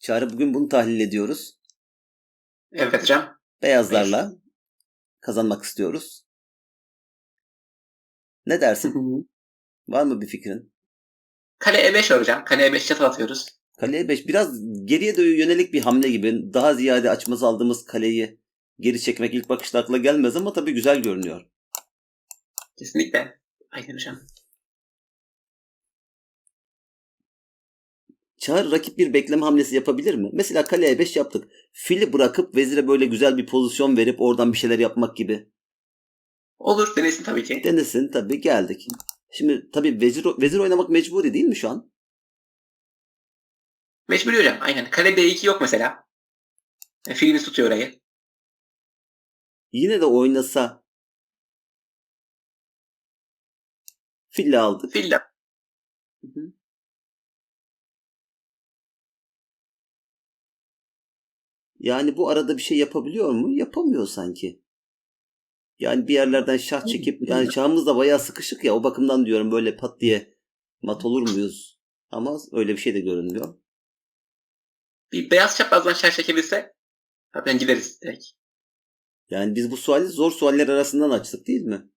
Çağrı bugün bunu tahlil ediyoruz. Evet hocam. Beyazlarla kazanmak istiyoruz. Ne dersin? Var mı bir fikrin? Kale E5 var hocam. Kale E5 çatı atıyoruz. Kaleye 5 biraz geriye doğru yönelik bir hamle gibi. Daha ziyade açmaz aldığımız kaleyi geri çekmek ilk bakışta akla gelmez ama tabii güzel görünüyor. Kesinlikle. Aynen hocam. Çağrı rakip bir bekleme hamlesi yapabilir mi? Mesela kaleye 5 yaptık. Fili bırakıp vezire böyle güzel bir pozisyon verip oradan bir şeyler yapmak gibi. Olur denesin tabii ki. Denesin tabii geldik. Şimdi tabii vezir, vezir oynamak mecburi değil mi şu an? Mecburi hocam. Aynen. Kale D2 yok mesela. E, filimiz tutuyor orayı. Yine de oynasa fille aldık. Fil de. Hı hı. Yani bu arada bir şey yapabiliyor mu? Yapamıyor sanki. Yani bir yerlerden şah çekip yani şahımız da bayağı sıkışık ya o bakımdan diyorum böyle pat diye mat olur muyuz? Ama öyle bir şey de görünmüyor. Bir beyaz çaprazdan şer çekebilse zaten gideriz direkt. Yani biz bu suali zor sualler arasından açtık değil mi?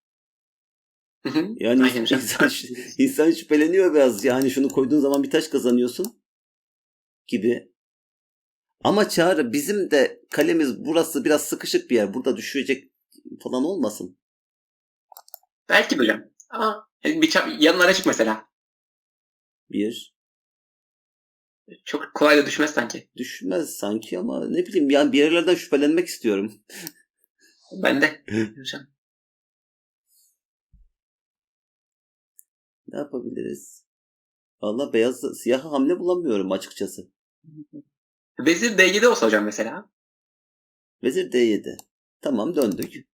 Hı hı. Yani Aynen insan, insan şüpheleniyor biraz. Yani şunu koyduğun zaman bir taş kazanıyorsun gibi. Ama Çağrı bizim de kalemiz burası biraz sıkışık bir yer. Burada düşecek falan olmasın. Belki hocam. Ama hani bir yanlara çık mesela. Bir. Çok kolay da düşmez sanki. Düşmez sanki ama ne bileyim yani bir yerlerden şüphelenmek istiyorum. Ben de. Ne yapabiliriz? Valla beyaz siyah hamle bulamıyorum açıkçası. Vezir D7 olsa hocam mesela. Vezir D7. Tamam döndük.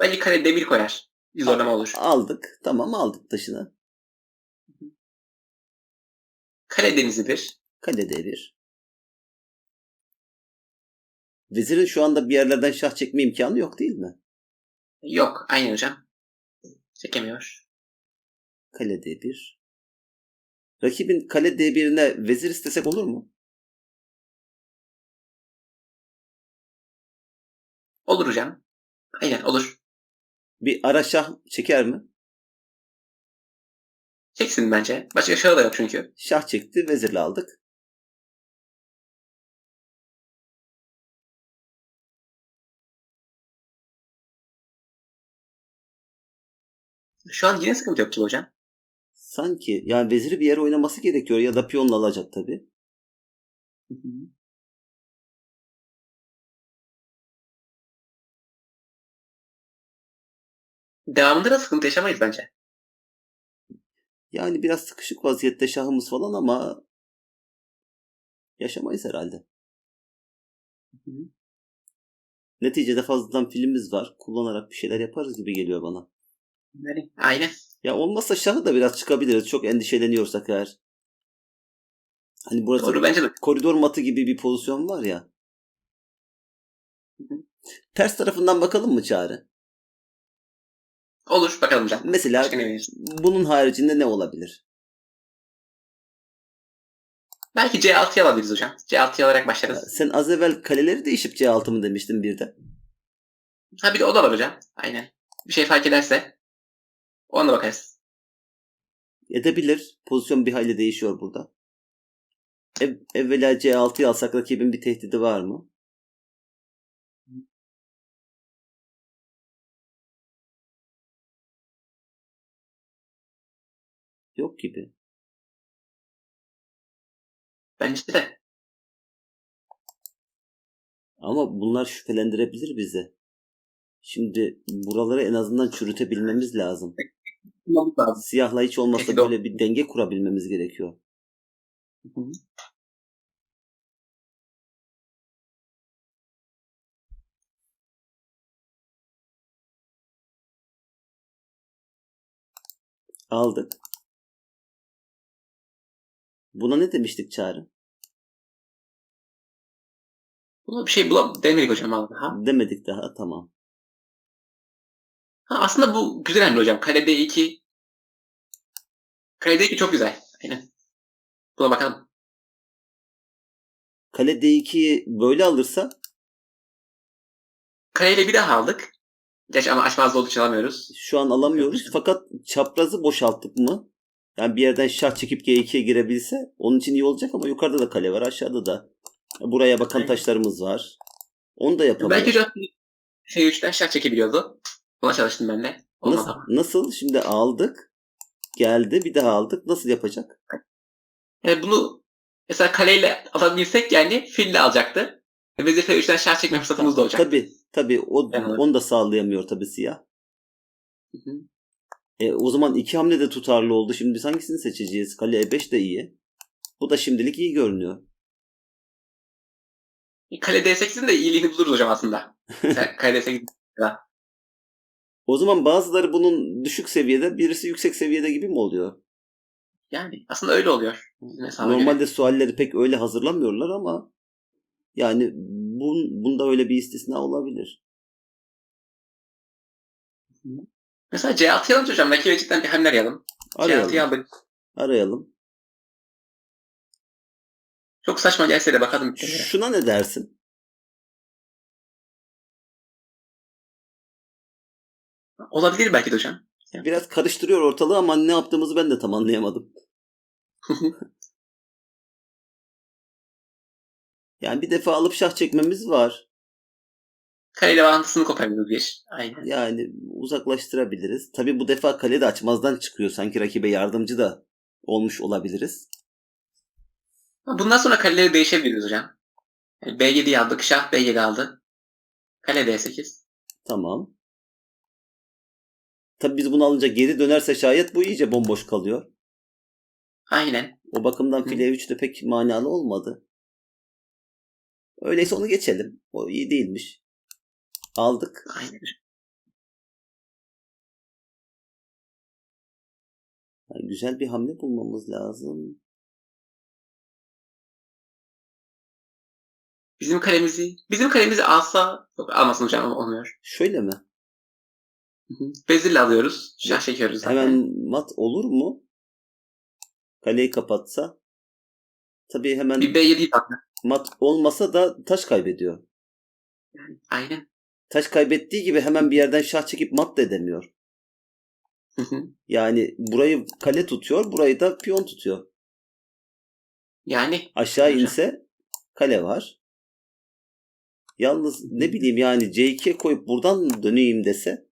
Belki kale D1 koyar. Bir zorlama olur. Aldık. Tamam aldık taşını. Kale denizi 1. Kale D1. Vezirin şu anda bir yerlerden şah çekme imkanı yok değil mi? Yok. Aynen hocam. Çekemiyor. Kale D1. Rakibin kale D1'ine vezir istesek olur mu? Olur hocam. Aynen olur. Bir ara şah çeker mi? Çeksin bence. Başka şahı da yok çünkü. Şah çekti, vezirle aldık. Şu an yine sıkıntı yok hocam. Sanki yani veziri bir yere oynaması gerekiyor ya da piyonla alacak tabii. Devamında da sıkıntı yaşamayız bence. Yani biraz sıkışık vaziyette şahımız falan ama yaşamayız herhalde. Neticede fazladan filmimiz var. Kullanarak bir şeyler yaparız gibi geliyor bana. Yani, aynen. Ya olmazsa şahı da biraz çıkabiliriz. Çok endişeleniyorsak eğer. Hani burası Doğru bence de. koridor matı gibi bir pozisyon var ya. Hı hı. Ters tarafından bakalım mı Çağrı? Olur bakalım hocam. Mesela verirsin? bunun haricinde ne olabilir? Belki C6'ya alabiliriz hocam. C6'ya alarak başlarız. Sen az evvel kaleleri değişip C6 mı demiştin bir de. Ha bir de o da var hocam. Aynen. Bir şey fark ederse ona bakarız. Edebilir. Pozisyon bir hayli değişiyor burada. Ev, evvela C6'yı alsak rakibin bir tehdidi var mı? Yok gibi. Bence de. Ama bunlar şüphelendirebilir bizi. Şimdi buraları en azından çürütebilmemiz lazım. Siyahla hiç olmazsa böyle bir denge kurabilmemiz gerekiyor. Hı hı. Aldık. Buna ne demiştik Çağrı? Buna bir şey bulam demedik hocam abi. Ha? Demedik daha tamam. ha aslında bu güzel hamle hocam. Kale D2 Kale D2 çok güzel. Aynen. Buna bakalım. Kale D2'yi böyle alırsa Kaleyle bir daha aldık. Geç ama açmazda olduğu için alamıyoruz. şu an alamıyoruz. Fakat çaprazı boşalttık mı? Yani bir yerden şah çekip G2'ye girebilse onun için iyi olacak ama yukarıda da kale var aşağıda da. Buraya bakan Aynen. taşlarımız var. Onu da yapabilir. Belki hocam şey 3'ten şah çekebiliyordu. Buna çalıştım ben de. Olmadı Nasıl, nasıl? Şimdi aldık. Geldi bir daha aldık. Nasıl yapacak? Yani bunu mesela kaleyle alabilsek yani fille alacaktı. Ve Vezir F3'ten şah çekme fırsatımız da olacak. Tabii tabii o, alırım. onu da sağlayamıyor tabii siyah. Hı hı. E, o zaman iki hamle de tutarlı oldu. Şimdi biz hangisini seçeceğiz? Kale E5 de iyi. Bu da şimdilik iyi görünüyor. Kale D8'in de iyiliğini buluruz hocam aslında. Kale D8 O zaman bazıları bunun düşük seviyede, birisi yüksek seviyede gibi mi oluyor? yani aslında öyle oluyor. Hesaba göre. Normalde sualleri pek öyle hazırlamıyorlar ama yani bun, bunda öyle bir istisna olabilir. Mesela C6'yı alınca hocam rakibe cidden bir hamle arayalım. Arayalım. C6'yı aldık. Arayalım. Çok saçma gelse de bakalım. Şuna ne dersin? Olabilir belki de hocam. Biraz karıştırıyor ortalığı ama ne yaptığımızı ben de tam anlayamadım. Yani bir defa alıp şah çekmemiz var. Kareyle bağlantısını koparıyoruz bir. Aynen. Yani uzaklaştırabiliriz. Tabi bu defa kale de açmazdan çıkıyor. Sanki rakibe yardımcı da olmuş olabiliriz. Bundan sonra kaleleri değişebiliriz hocam. Yani B7'yi aldık. Şah B7 aldı. Kale D8. Tamam. Tabi biz bunu alınca geri dönerse şayet bu iyice bomboş kalıyor. Aynen. O bakımdan file 3 de pek manalı olmadı. Öyleyse onu geçelim. O iyi değilmiş. Aldık. Aynen. Yani güzel bir hamle bulmamız lazım. Bizim kalemizi bizim kalemizi alsa yok almasın hocam ama olmuyor. Şöyle mi? Vezirle alıyoruz. Şah çekiyoruz zaten. Hemen mat olur mu? Kaleyi kapatsa. Tabii hemen Bir B7'yi aldı. mat olmasa da taş kaybediyor. Aynen. Taş kaybettiği gibi hemen bir yerden şah çekip mat da edemiyor. Hı hı. Yani burayı kale tutuyor, burayı da piyon tutuyor. yani Aşağı inse kale var. Yalnız ne bileyim yani C2'ye koyup buradan döneyim dese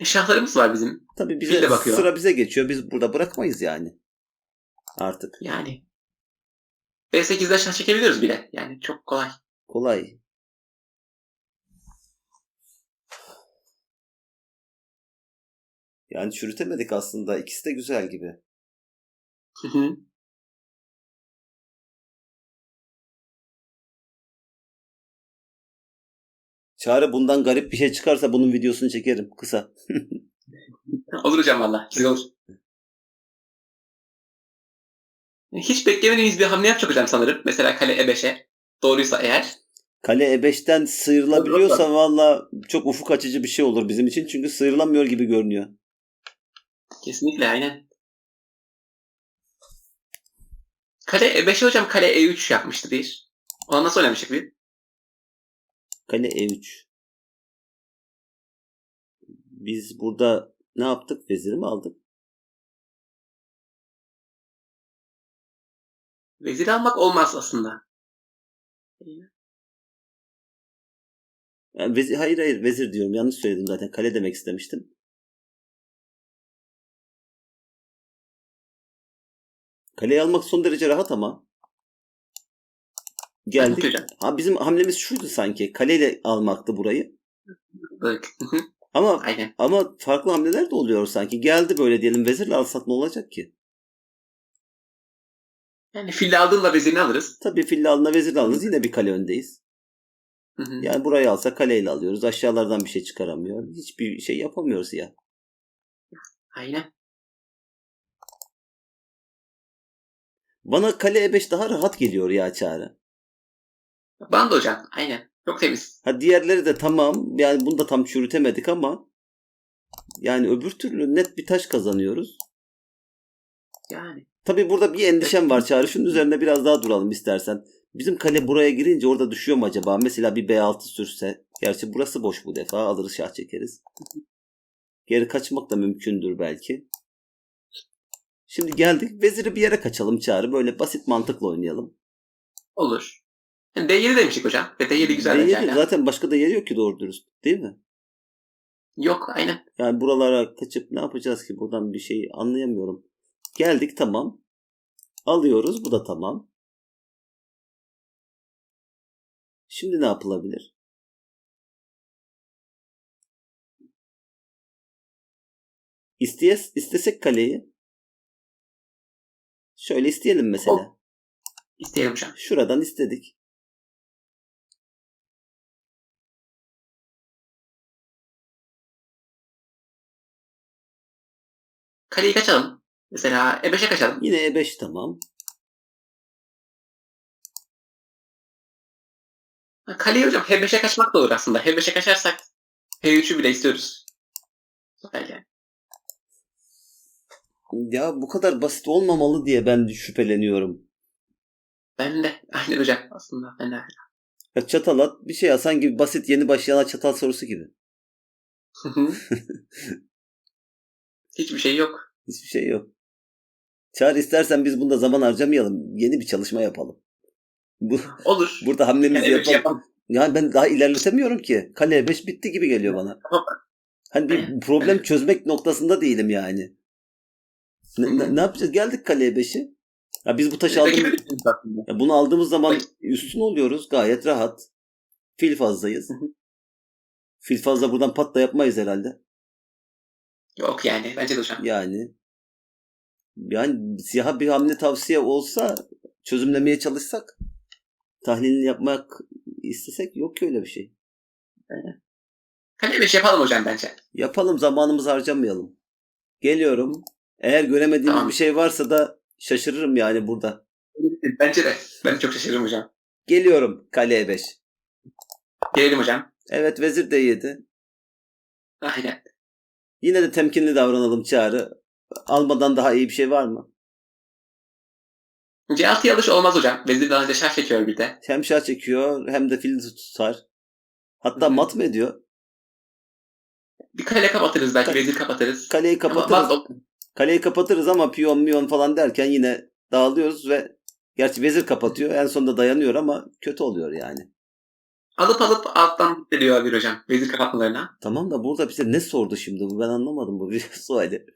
e, şahlarımız var bizim. tabii bize bakıyor. sıra bize geçiyor. Biz burada bırakmayız yani. Artık Yani. B8'de şah çekebiliyoruz bile. Yani çok kolay. kolay. Yani çürütemedik aslında. İkisi de güzel gibi. Hı hı. Çağrı bundan garip bir şey çıkarsa bunun videosunu çekerim kısa. Olur hocam valla. Güzel olur. Hiç beklemediğimiz bir hamle yapacak hocam sanırım. Mesela kale E5'e. Doğruysa eğer. Kale E5'ten sıyrılabiliyorsa valla çok ufuk açıcı bir şey olur bizim için. Çünkü sıyrılamıyor gibi görünüyor. Kesinlikle aynen. Kale E5'e hocam kale E3 yapmıştı bir. Ona nasıl oynamıştık bir? Kale E3. Biz burada ne yaptık? Veziri mi aldık? Vezir almak olmaz aslında. Yani vezir, hayır hayır vezir diyorum. Yanlış söyledim zaten. Kale demek istemiştim. Kaleyi almak son derece rahat ama. Geldik. Ha bizim hamlemiz şuydu sanki. Kaleyle almaktı burayı. Böyle. Ama aynen. ama farklı hamleler de oluyor sanki. Geldi böyle diyelim vezirle alsak ne olacak ki? Yani fille aldığında vezirini alırız. Tabii fille alına vezir alırız. Yine bir kale öndeyiz. Hı hı. Yani burayı alsa kaleyle alıyoruz. Aşağılardan bir şey çıkaramıyor. Hiçbir şey yapamıyoruz ya. Aynen. Bana kale E5 daha rahat geliyor ya Çağrı. Bana da hocam. Aynen. Çok temiz. Ha diğerleri de tamam. Yani bunu da tam çürütemedik ama yani öbür türlü net bir taş kazanıyoruz. Yani. Tabii burada bir endişem var Çağrı. Şunun üzerine biraz daha duralım istersen. Bizim kale buraya girince orada düşüyor mu acaba? Mesela bir B6 sürse. Gerçi burası boş bu defa. Alırız şah çekeriz. Geri kaçmak da mümkündür belki. Şimdi geldik. Veziri bir yere kaçalım Çağrı. Böyle basit mantıkla oynayalım. Olur. Yani D7 demiştik hocam. Ve D7 güzel D7 bence hala. zaten başka da yeri yok ki doğru dürüst. Değil mi? Yok aynen. Yani buralara kaçıp ne yapacağız ki buradan bir şey anlayamıyorum. Geldik tamam. Alıyoruz bu da tamam. Şimdi ne yapılabilir? İsteyes, istesek kaleyi. Şöyle isteyelim mesela. İsteyelim hocam. Şuradan istedik. Kaleyi kaçalım. Mesela E5'e kaçalım. Yine E5 tamam. Kaleyi hocam H5'e kaçmak da olur aslında. H5'e kaçarsak H3'ü bile istiyoruz. Belki. Ya bu kadar basit olmamalı diye ben şüpheleniyorum. Ben de. Aynen hocam aslında. Ben de. Ya çatal at bir şey asan gibi basit yeni başlayana çatal sorusu gibi. Hiçbir şey yok. Hiçbir şey yok. Çağır istersen biz bunda zaman harcamayalım. Yeni bir çalışma yapalım. Bu, Olur. burada hamlemizi Yani E5 yapalım. yapalım. Yani ben daha ilerletemiyorum ki. Kale 5 bitti gibi geliyor bana. Hani bir problem çözmek noktasında değilim yani. Ne, ne, ne yapacağız? Geldik kaleye 5'i. Ya biz bu taşı bir aslında. Ya bunu aldığımız zaman üstün oluyoruz. Gayet rahat. Fil fazlayız. Fil fazla buradan pat da yapmayız herhalde. Yok yani. Bence de hocam. Yani yani siyaha bir hamle tavsiye olsa çözümlemeye çalışsak tahlilini yapmak istesek yok ki öyle bir şey. Kale 5 yapalım hocam bence. Yapalım zamanımızı harcamayalım. Geliyorum. Eğer göremediğimiz Tamam. bir şey varsa da şaşırırım yani burada. Bence de. Ben çok şaşırırım hocam. Geliyorum kaleye 5. Gelelim hocam. Evet vezir D7. Aynen. Yine de temkinli davranalım çağrı. Almadan daha iyi bir şey var mı? C6 alış olmaz hocam. Vezir daha önce şah çekiyor bir de. Hem şah çekiyor hem de fili tutar. Hatta Hı hı. mat mı ediyor? Bir kale kapatırız belki. Kale- Vezir kapatırız. Kaleyi Ama kapatırız. bas- Kaleyi kapatırız ama piyon miyon falan derken yine dağılıyoruz ve gerçi vezir kapatıyor. En sonunda dayanıyor ama kötü oluyor yani. alıp alıp alttan geliyor bir hocam. Vezir kapatmalarına. Tamam da burada bize ne sordu şimdi bu? Ben anlamadım bu bir suali.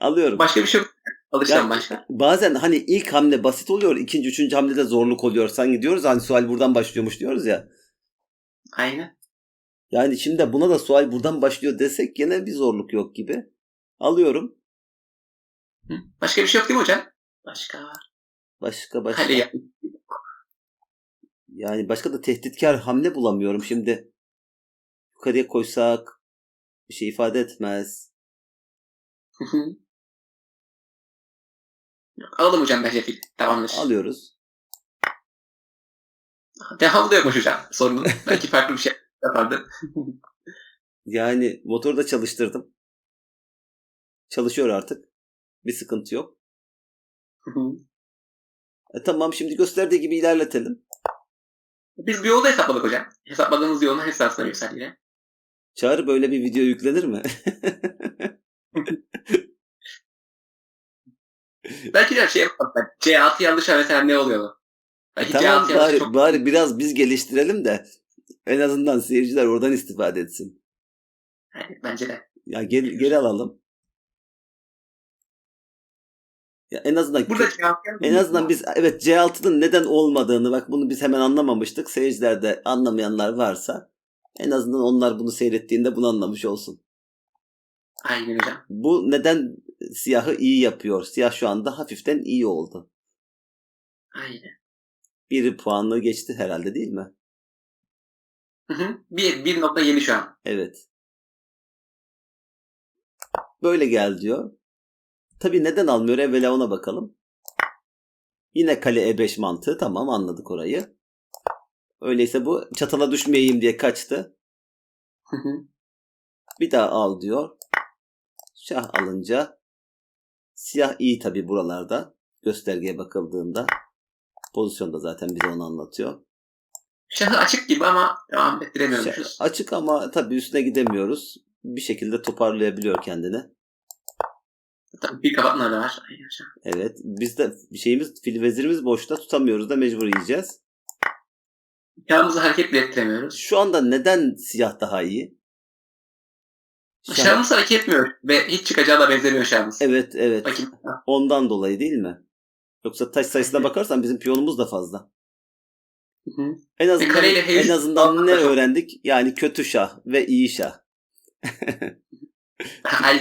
Alıyorum. Başka bir şey Ya- başka. Bazen hani ilk hamle basit oluyor. ikinci, üçüncü hamlede zorluk oluyor. Sanki diyoruz hani sual buradan başlıyormuş diyoruz ya. Aynen. Yani şimdi buna da sual buradan başlıyor desek gene bir zorluk yok gibi. Alıyorum. Hı? Başka bir şey yok değil mi hocam? Başka. Başka başka. Kale yap. Yani başka da tehditkar hamle bulamıyorum şimdi. Yukarıya koysak bir şey ifade etmez. Alalım hocam bence fil. Tamamdır. Alıyoruz. Devamlı yokmuş hocam sorunun. Belki farklı bir şey yapardı. Yani motoru da çalıştırdım. Çalışıyor artık. Bir sıkıntı yok. Hı hı. E tamam şimdi gösterdiği gibi ilerletelim. Biz bir yolu hesapladık hocam. Hesapladığımız yolun hesabına göster yine. Çağrı böyle bir video yüklenir mi? Belki de şey yapalım. C6 yanlış mesela ne oluyor? Belki tamam C6 yanlış bari, çok... bari biraz biz geliştirelim de en azından seyirciler oradan istifade etsin. Yani bence de. Ya geri, geri alalım. Ya en azından Burada C6 yanlış en azından biz evet C6'nın neden olmadığını bak bunu biz hemen anlamamıştık. Seyircilerde anlamayanlar varsa en azından onlar bunu seyrettiğinde bunu anlamış olsun. Aynen hocam. Bu neden siyahı iyi yapıyor? Siyah şu anda hafiften iyi oldu. Aynen. Bir puanlığı geçti herhalde değil mi? Hı hı. Bir, bir nokta yeni şu an. Evet. Böyle gel diyor. Tabi neden almıyor evvela ona bakalım. Yine kale E5 mantığı tamam anladık orayı. Öyleyse bu çatala düşmeyeyim diye kaçtı. Bir daha al diyor. Şah alınca siyah iyi tabi buralarda. göstergeye bakıldığında. Pozisyon da zaten bize onu anlatıyor. Şahı açık gibi ama devam ettiremiyormuşuz. açık ama tabii üstüne gidemiyoruz. Bir şekilde toparlayabiliyor kendini. Bir kapatma da var. Evet. Biz de şeyimiz fil vezirimiz boşta tutamıyoruz da mecbur yiyeceğiz. Şahımızı hareket bile ettiremiyoruz. Şu anda neden siyah daha iyi? Şah- Şahımız hareket etmiyor ve hiç çıkacağı da benzemiyor şahımız. Evet evet. Bakayım. Ondan dolayı değil mi? Yoksa taş sayısına bakarsan bizim piyonumuz da fazla. Hı hı. En azından kaleyle en azından ne öğrendik? Yani kötü şah ve iyi şah.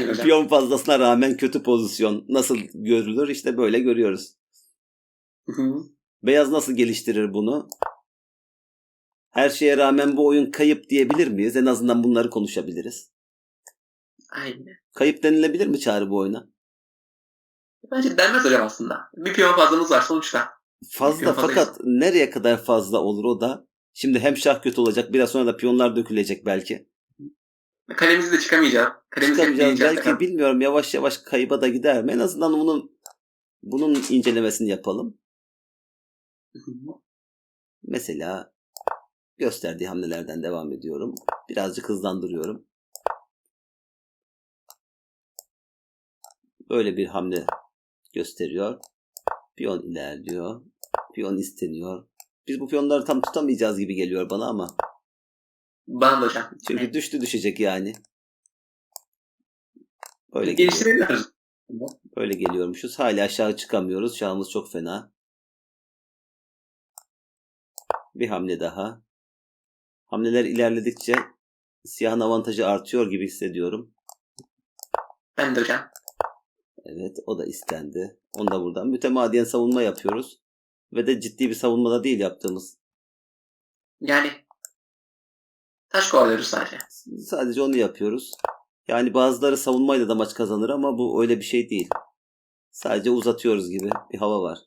Hocam. Piyon fazlasına rağmen kötü pozisyon nasıl görülür? İşte böyle görüyoruz. Beyaz nasıl geliştirir bunu? Her şeye rağmen bu oyun kayıp diyebilir miyiz? En azından bunları konuşabiliriz. Aynen. Kayıp denilebilir mi Çağrı bu oyuna? Bence denmez hocam aslında. Bir piyon fazlamız var sonuçta. Fazla fakat nereye kadar fazla olur o da? Şimdi hem şah kötü olacak biraz sonra da piyonlar dökülecek belki. Kalemizi de çıkamayacağız. Kalemizi Çıkamayacağız etmeyeceğiz. belki bilmiyorum yavaş yavaş kayıba da gider mi? En azından bunun bunun incelemesini yapalım. Mesela gösterdiği hamlelerden devam ediyorum. Birazcık hızlandırıyorum. Böyle bir hamle gösteriyor. Piyon ilerliyor. Piyon isteniyor. Biz bu piyonları tam tutamayacağız gibi geliyor bana ama. Da hocam. Çünkü düştü düşecek yani. Geliyor. Geliştiremiyoruz. Böyle geliyormuşuz. Hala aşağı çıkamıyoruz. Şahımız çok fena. Bir hamle daha. Hamleler ilerledikçe siyahın avantajı artıyor gibi hissediyorum. Ben de hocam. Evet o da istendi. Onu da buradan mütemadiyen savunma yapıyoruz. Ve de ciddi bir savunma da değil yaptığımız. Yani taş kovalıyoruz sadece. Sadece onu yapıyoruz. Yani bazıları savunmayla da maç kazanır ama bu öyle bir şey değil. Sadece uzatıyoruz gibi bir hava var.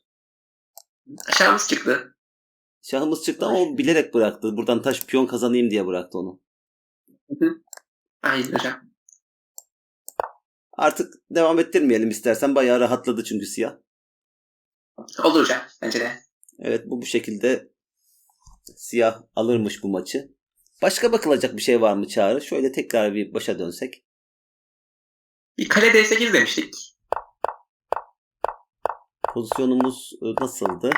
Aşağımız çıktı. Şahımız çıktı ama o bilerek bıraktı. Buradan taş piyon kazanayım diye bıraktı onu. Aynen hocam. Artık devam ettirmeyelim istersen. Bayağı rahatladı çünkü siyah. Olur hocam. Bence de. Evet bu bu şekilde siyah alırmış bu maçı. Başka bakılacak bir şey var mı Çağrı? Şöyle tekrar bir başa dönsek. Bir kale D8 demiştik. Pozisyonumuz e, nasıldı?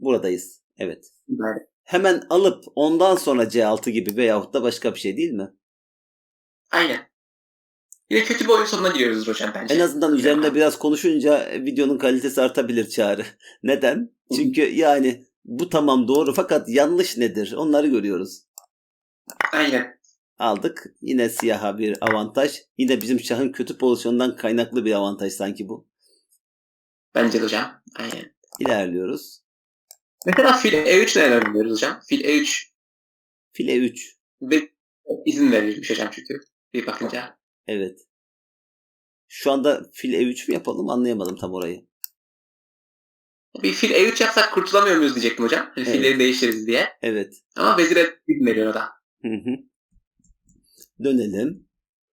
Buradayız. Evet. Böyle. Hemen alıp ondan sonra C6 gibi veyahut da başka bir şey değil mi? Aynen. Yine kötü bir oyun sonuna giriyoruz hocam bence. En azından üzerinde biraz konuşunca videonun kalitesi artabilir Çağrı. Neden? Çünkü yani bu tamam doğru fakat yanlış nedir? Onları görüyoruz. Aynen. Aldık. Yine siyaha bir avantaj. Yine bizim şahın kötü pozisyondan kaynaklı bir avantaj sanki bu. Bence de hocam. Aynen. İlerliyoruz. Mesela fil E3 neler öğreniyoruz hocam? Fil E3 File 3. bir izin verilmiş hocam çünkü. Bir bakınca. Evet. Şu anda fil E3 mü yapalım anlayamadım tam orayı. Bir fil E3 yapsak kurtulamıyor muyuz diyecektim hocam. Hani Evet. Filleri değiştiririz diye. Evet. Ama veriyor o da. Hı hı. Dönelim.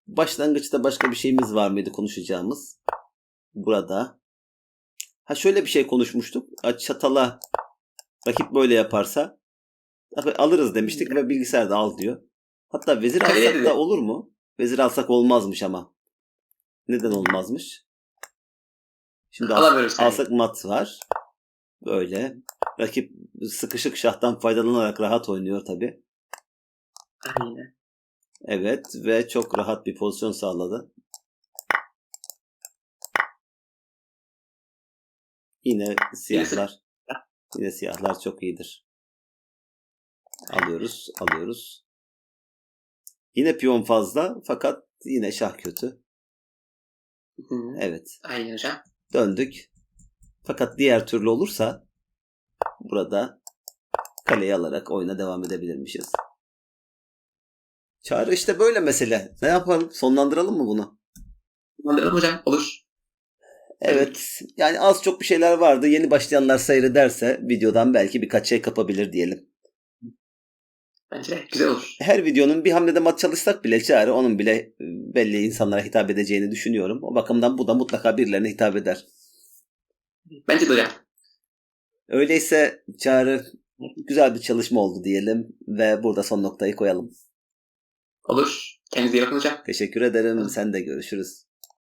Başlangıçta başka bir şeyimiz var mıydı konuşacağımız? Burada. Ha şöyle bir şey konuşmuştuk. Çatala rakip böyle yaparsa alırız demiştik ve bilgisayar da al diyor. Hatta vezir alsak dedi. da olur mu? Vezir alsak olmazmış ama. Neden olmazmış? Şimdi al- alsak mat var. Böyle. Rakip sıkışık şahtan faydalanarak rahat oynuyor tabii. Aynen. Evet ve çok rahat bir pozisyon sağladı. Yine siyahlar. Yine siyahlar çok iyidir. Alıyoruz, alıyoruz. Yine piyon fazla fakat yine şah kötü. Hı. Evet, Aynen hocam. döndük. Fakat diğer türlü olursa burada kaleyi alarak oyuna devam edebilirmişiz. Çağrı işte böyle mesele. Ne yapalım? Sonlandıralım mı bunu? Anladım hocam. Olur. Evet. Yani az çok bir şeyler vardı. Yeni başlayanlar seyrederse videodan belki birkaç şey kapabilir diyelim. Bence güzel olur. Her videonun bir hamlede mat çalışsak bile Çağrı onun bile belli insanlara hitap edeceğini düşünüyorum. O bakımdan bu da mutlaka birilerine hitap eder. Bence de hocam. Öyleyse Çağrı güzel bir çalışma oldu diyelim ve burada son noktayı koyalım. Olur. Kendinize iyi bakın hocam. Teşekkür ederim. Sen de görüşürüz.